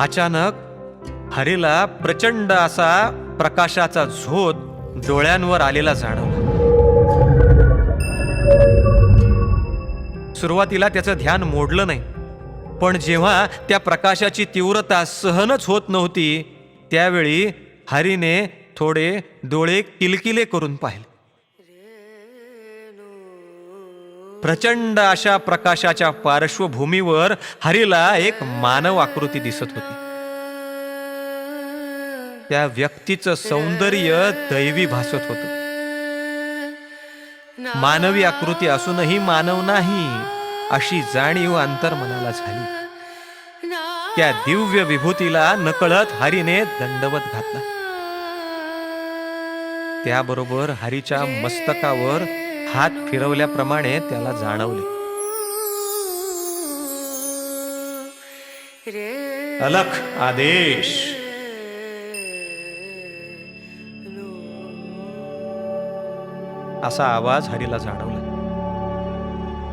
अचानक हरीला प्रचंड असा प्रकाशाचा झोत डोळ्यांवर आलेला जाणवला. सुरुवातीला त्याचं ध्यान मोडलं नाही. पण जेव्हा त्या प्रकाशाची तीव्रता सहनच होत नव्हती त्यावेळी हरीने थोडे डोळे किलकिले करून पाहिले. प्रचंड अशा प्रकाशाच्या पार्श्वभूमीवर हरीला एक मानव आकृती दिसत होती. त्या व्यक्तीचं सौंदर्य दैवी भासत होतं. मानवी आकृती असूनही मानव नाही अशी जाणीव अंतर्मनाला झाली. त्या दिव्य विभूतीला नकळत हरीने दंडवत घातला. त्याबरोबर हरीच्या मस्तकावर हात फिरवल्याप्रमाणे त्याला जाणवले. अलख आदेश. असा आवाज हरीला जाणवला.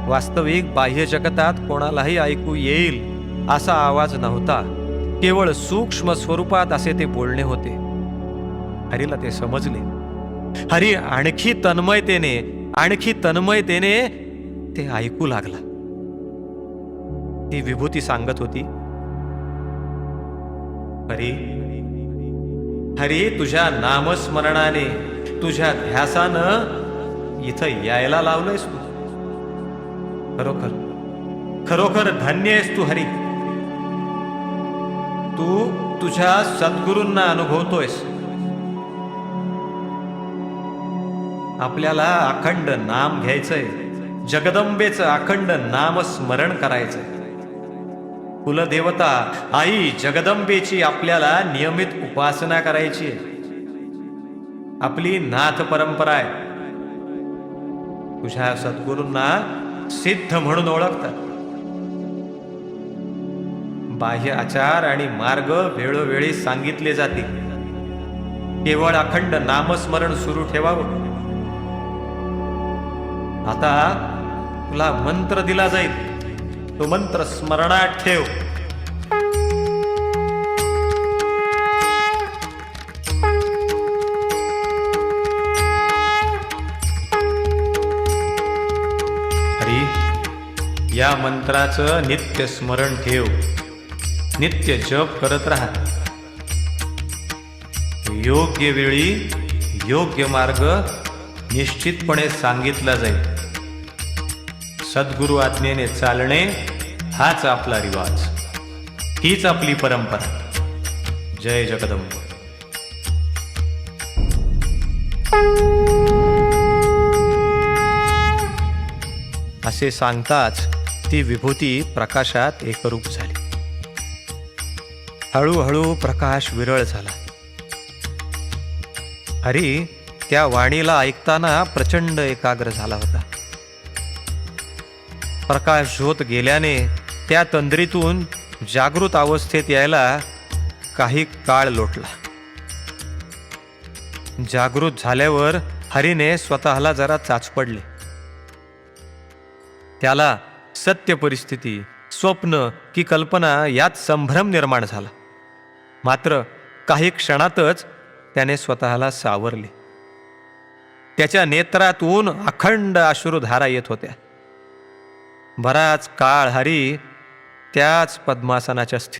वास्तविक बाह्य जगतात कोणालाही ऐकू येईल असा आवाज नव्हता. केवळ सूक्ष्म स्वरूपात असे ते बोलणे होते. हरीला ते समजले. हरी आणखी तन्मयतेने आणखी तन्मयतेने ते ऐकू लागला. ती विभूती सांगत होती हरी हरी तुझ्या नामस्मरणाने तुझ्या ध्यासानं इथं यायला लावलंयस तू. खरोखर खरोखर धन्य आहेस तू हरी. तू तुझ्या सद्गुरूंना अनुभवतोयस. आपल्याला अखंड नाम घ्यायचंय. जगदंबेचं अखंड नाम स्मरण करायचंय. कुलदेवता आई जगदंबेची आपल्याला नियमित उपासना करायची आहे. आपली नाथ परंपरा आहे. तुझ्या सद्गुरूंना सिद्ध म्हणून ओळखतात. बाह्य आचार आणि मार्ग वेळोवेळी सांगितले जातील. केवळ अखंड नामस्मरण सुरू ठेवावं. आता तुला मंत्र दिला जाईल. तो मंत्र स्मरणात ठेव. हरी या मंत्राचं नित्य स्मरण ठेव. नित्य जप करत राहा. योग्य वेळी योग्य मार्ग निश्चितपणे सांगितला जाईल. सद्गुरु आज्ञेने चालणे हाच आपला रिवाज. हीच आपली परंपरा. जय जगदंब. असे सांगताच ती विभूती प्रकाशात एकरूप झाली. हळूहळू प्रकाश विरळ झाला. हरी त्या वाणीला ऐकताना प्रचंड एकाग्र झाला होता. प्रकाश झोत गेल्याने त्या तंद्रीतून जागृत अवस्थेत यायला काही काळ लोटला. जागृत झाल्यावर हरीने स्वतःला जरा चाचपडले. त्याला सत्य परिस्थिती स्वप्न की कल्पना यात संभ्रम निर्माण झाला. मात्र काही क्षणातच त्याने स्वतःला सावरले. त्याच्या नेत्रातून अखंड अश्रुधारा येत होत्या. बराच काळ हरी त्याच पद्मासनाच्या स्थिती